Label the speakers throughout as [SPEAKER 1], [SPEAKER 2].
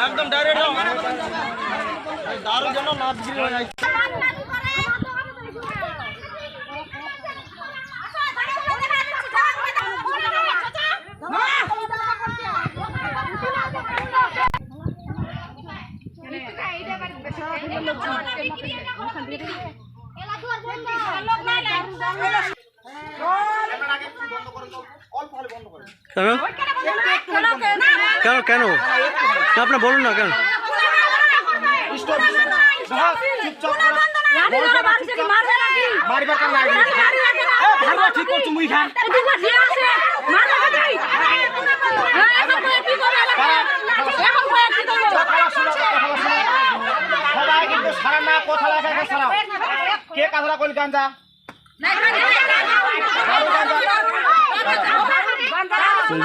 [SPEAKER 1] একদম ডাইরেক্ট দারুর জন্য না বিক্রি হয়ে
[SPEAKER 2] কেন কেন কেন আপনার বলুন না কেন
[SPEAKER 1] সারা না কথা লেখা একা কে কাজরা কইল গাঞ্জা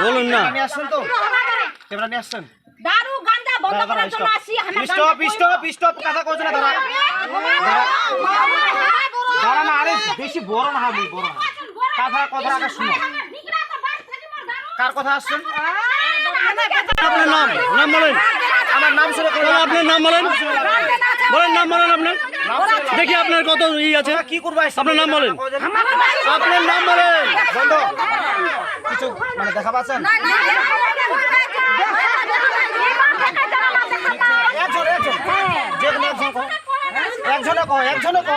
[SPEAKER 2] বলুন না।
[SPEAKER 1] নিয়ে আসছেন তো? ক্যামেরা নিয়ে আসছেন
[SPEAKER 3] দারু গান্দা বন্ধ করার জন্য আসি আমরা
[SPEAKER 1] স্টপ স্টপ স্টপ কথা কইছ না দাঁড়া। দাঁড়া না আরে বেশি বড় না আমি বড় না। কথা কথা আগে শুনো। কার কথা আসছেন?
[SPEAKER 2] আপনার নাম নাম বলেন।
[SPEAKER 1] আমার নাম
[SPEAKER 2] আপনার নাম বলেন। বলেন নাম বলেন আপনার দেখি আপনার কত ই আছে।
[SPEAKER 1] কি করবা?
[SPEAKER 2] আপনার নাম বলেন। আপনার নাম বলেন।
[SPEAKER 1] বন্ধ। কিছু মানে দেখা পাচ্ছেন? একজন একজন একজন কো একজনে কো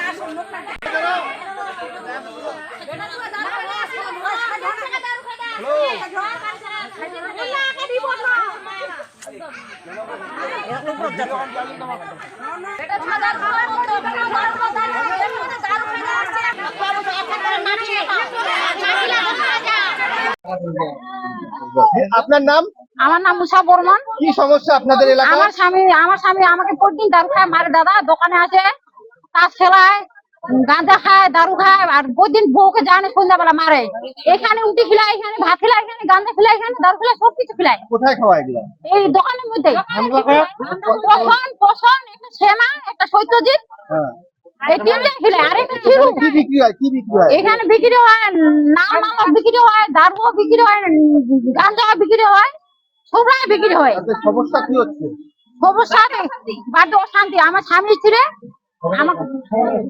[SPEAKER 1] আপনার নাম?
[SPEAKER 3] আমার নাম মুসা বর্মন।
[SPEAKER 1] কি সমস্যা আপনাদের এলাকায়?
[SPEAKER 3] আমার স্বামী আমার স্বামী আমাকে প্রতিদিন দারু খায় মারে দাদা দোকানে আছে তাস খেলায় গাঁজা খায় দারু খায় আর প্রতিদিন বউকে জানে সন্ধ্যাবেলা মারে। এখানে উঠি খিলায় এখানে ভাত খিলায় এখানে গাঁজা খিলায় এখানে দারু খিলায় সব কিছু খিলায়।
[SPEAKER 1] কোথায় খাওয়া এগুলো?
[SPEAKER 3] এই দোকানের মধ্যে। পছন পছন একটা সেনা একটা সত্যজিৎ।
[SPEAKER 1] হ্যাঁ। এখানে বিক্রি হয় নাম বিক্রি হয় দারুও বিক্রি হয় গাঁজা বিক্রি হয় সবরাই বিক্রি হয়।
[SPEAKER 3] তাতে সমস্যা কি হচ্ছে?
[SPEAKER 1] সমস্যা বাড়িতে অশান্তি। আমার স্বামী স্ত্রী আমাকে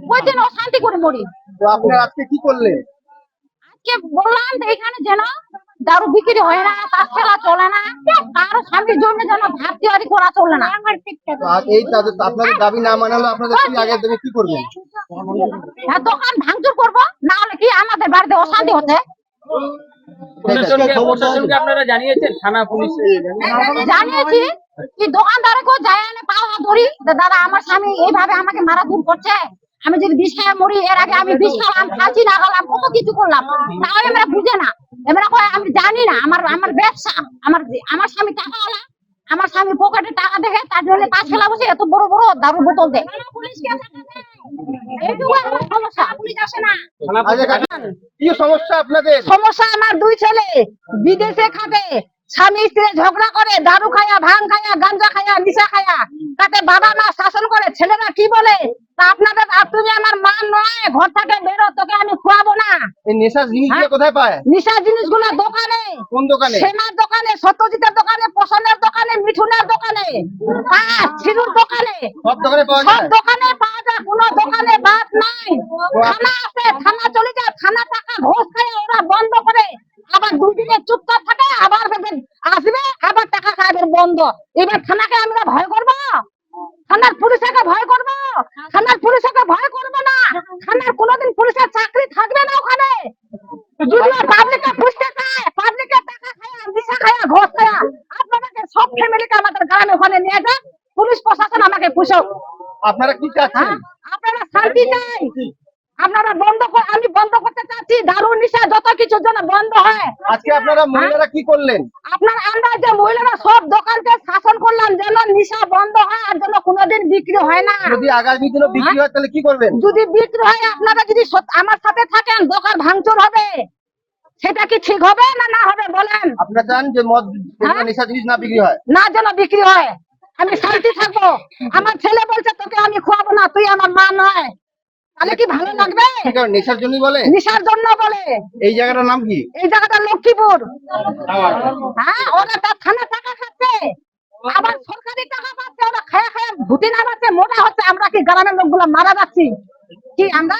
[SPEAKER 1] ওই দিন অশান্তি করে মরি।
[SPEAKER 3] তো আজকে কি করলেন?
[SPEAKER 1] আজকে বললাম যে এখানে যেন দারু বিক্রি হয় না তার খেলা চলে না কারও স্বামীর জন্য যেন ভাত তৈরি করা চলে না।
[SPEAKER 3] এই তাদের আপনাদের দাবি না মানালে আপনাদের কি আগে দেবে কি করবেন
[SPEAKER 1] হ্যাঁ, দোকান ভাঙচুর করব না হলে কি আমাদের বাড়িতে অশান্তি হচ্ছে?
[SPEAKER 4] প্রশাসনকে আপনারা জানিয়েছেন থানা পুলিশ
[SPEAKER 1] জানিয়েছি কি দোকানদারকেও যায় না পাওয়া ধরি দাদা আমার স্বামী এইভাবে আমাকে মারা দূর করছে। আমি যদি বিষ খেয়ে মরি এর আগে আমি বিষ খেলাম ফাঁসি লাগালাম কত কিছু করলাম তাও এমরা বুঝে না। এমরা কয় আমি জানি না আমার আমার ব্যবসা আমার আমার স্বামী টাকা আলা আমার স্বামী পকেটে টাকা দেখে তার জন্য খেলা বসে এত বড় বড় দারু বোতল দেয়। সমস্যা। পুলিশ আসে না।
[SPEAKER 3] আচ্ছা সমস্যা আপনাদের?
[SPEAKER 1] সমস্যা আমার দুই ছেলে। বিদেশে খাবে। স্বামী স্ত্রী ঝগড়া করে দারু খায়া ভাং খায়া গাঞ্জা খায়া নিশা খায়া তাতে বাবা মা শাসন করে ছেলেরা কি বলে? তা আপনাদের তুমি আমার মা নয় ঘর থেকে বেরো তোকে আমি খুয়াবো না।
[SPEAKER 3] এই নেশার জিনিসগুলো
[SPEAKER 1] হ্যাঁ?
[SPEAKER 3] কোথায় পায়?
[SPEAKER 1] নিশা জিনিসগুলো দোকানে।
[SPEAKER 3] কোন দোকানে?
[SPEAKER 1] সেমার দোকানে সত্যজিতের দোকানে পছন্দের দোকানে মিঠুনের দোকানে পাঁচ ছিরুর দোকানে।
[SPEAKER 3] সব দোকানে পাওয়া
[SPEAKER 1] সব
[SPEAKER 3] যায়?
[SPEAKER 1] দোকানে পাওয়া যায় কোনো দোকানে বাদ নাই। থানা আছে থানা চলে যায় থানা টাকা ঘোষ খায় ওরা বন্ধ করে আবার দুদিনে চুপচাপ থাকে আবার ফের আসবে আবার টাকা খাবে বন্ধ এবার থানাকে আমরা ভয় করব থানার পুলিশকে ভয় করব। থানার পুলিশকে ভয় করব না। থানার কোনোদিন পুলিশের চাকরি থাকবে না ওখানে। যদি পাবলিককে বুঝতে চায় পাবলিকে টাকা খায়া দিশা খায়া ঘোষ খায়া আপনাদেরকে সব ফ্যামিলিকে আমাদের গ্রামে ওখানে নিয়ে পুলিশ প্রশাসন আমাকে পুষক।
[SPEAKER 3] আপনারা কি চাচ্ছেন?
[SPEAKER 1] হ্যাঁ আপনারা শান্তি চাই। আপনারা বন্ধ কর আমি বন্ধ করতে চাচ্ছি দারু নিশা যত কিছুর জন্য বন্ধ হয়।
[SPEAKER 3] আজকে আপনারা মহিলারা কি করলেন?
[SPEAKER 1] আপনার আমরা যে মহিলারা সব দোকানকে শাসন করলাম যেন নিশা বন্ধ হয় আর যেন কোনোদিন বিক্রি হয় না।
[SPEAKER 3] যদি আগামী দিনে বিক্রি হয় তাহলে কি করবেন?
[SPEAKER 1] যদি বিক্রি হয় আপনারা যদি আমার সাথে থাকেন দোকান ভাঙচুর হবে। সেটা কি ঠিক হবে না না হবে বলেন।
[SPEAKER 3] আপনারা চান যে মদ
[SPEAKER 1] হ্যাঁ?
[SPEAKER 3] নেশা জিনিস না বিক্রি হয়।
[SPEAKER 1] না যেন বিক্রি হয়। আমি শান্তি থাকব। আমার ছেলে বলছে তোকে আমি খুয়াবো না তুই আমার মা নয়। তাহলে কি ভালো লাগবে?
[SPEAKER 3] নেশার জন্য বলে?
[SPEAKER 1] নেশার জন্য বলে।
[SPEAKER 3] এই জায়গাটার নাম কি?
[SPEAKER 1] এই জায়গাটা লক্ষ্মীপুর। হ্যাঁ ওরা তার থানা টাকা খাচ্ছে। আবার সরকারি টাকা পাচ্ছে ওরা খায়া খায়া ভুটি নামাচ্ছে মোটা হচ্ছে। আমরা কি গ্রামের লোকগুলো মারা যাচ্ছি? কি আমরা?